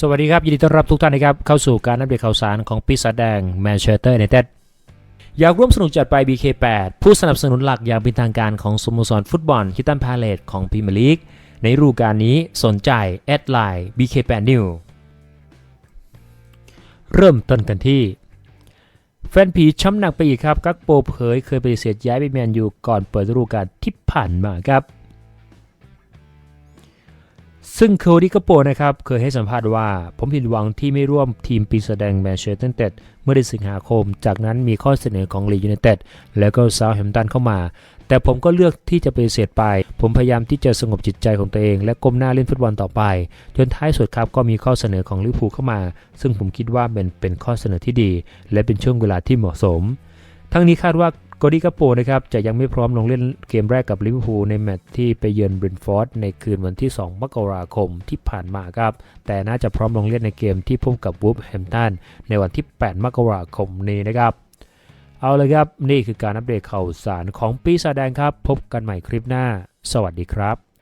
สวัสดีครับ ยินดีต้อนรับทุกท่านนะครับ เข้าสู่การอัปเดตข่าวสารของปีศาจแดงแมนเชสเตอร์ยูไนเต็ดอยากร่วมสนุกจัดไป BK8 ผู้สนับสนุนหลักอย่างเป็นทางการของสโมสรฟุตบอลคิตันพาเลตของพรีเมียร์ลีกในฤดูกาลนี้สนใจ แอดไลน์ BK8 New เริ่มต้นกันที่ แฟนผีช้ำหนักไปอีกครับ กักโปเผยเคยปฏิเสธย้ายไปแมนยูก่อนเปิดฤดูกาลที่ผ่านมาครับ ซึ่งโคดี้กโปนะครับเคยให้สัมภาษณ์ว่า ผมผิดหวังที่ไม่ร่วมทีมปีศาจแดงแมนเชสเตอร์ยูไนเต็ดเมื่อเดือนสิงหาคม จากนั้นมีข้อเสนอของลียูไนเต็ดแล้วก็ซาแฮมป์ตันเข้ามา แต่ผมก็เลือกที่จะไปเสธไป ผมพยายามที่จะสงบจิตใจของตัวเอง และก้มหน้าเล่นฟุตบอลต่อไป จนท้ายสุดครับก็มีข้อเสนอของลิเวอร์พูลเข้ามา ซึ่งผมคิดว่าเป็นเป็นข้อเสนอที่ดี และเป็นช่วงเวลาที่เหมาะสม ทั้งนี้คาดว่า โกดิกาโปนะครับจะยังไม่พร้อมลงเล่นเกมแรกกับลิเวอร์พูลในแมตช์ที่ไปเยือนบรินฟอร์ดในคืนวันที่ 2 มกราคมที่ผ่านมาครับ แต่น่าจะพร้อมลงเล่นในเกมที่พบกับวูฟแฮมป์ตันในวันที่ 8 มกราคมนี้นะครับ เอาเลยครับ นี่คือการอัปเดตข่าวสารของปีศาจแดงครับ พบกันใหม่คลิปหน้า สวัสดีครับ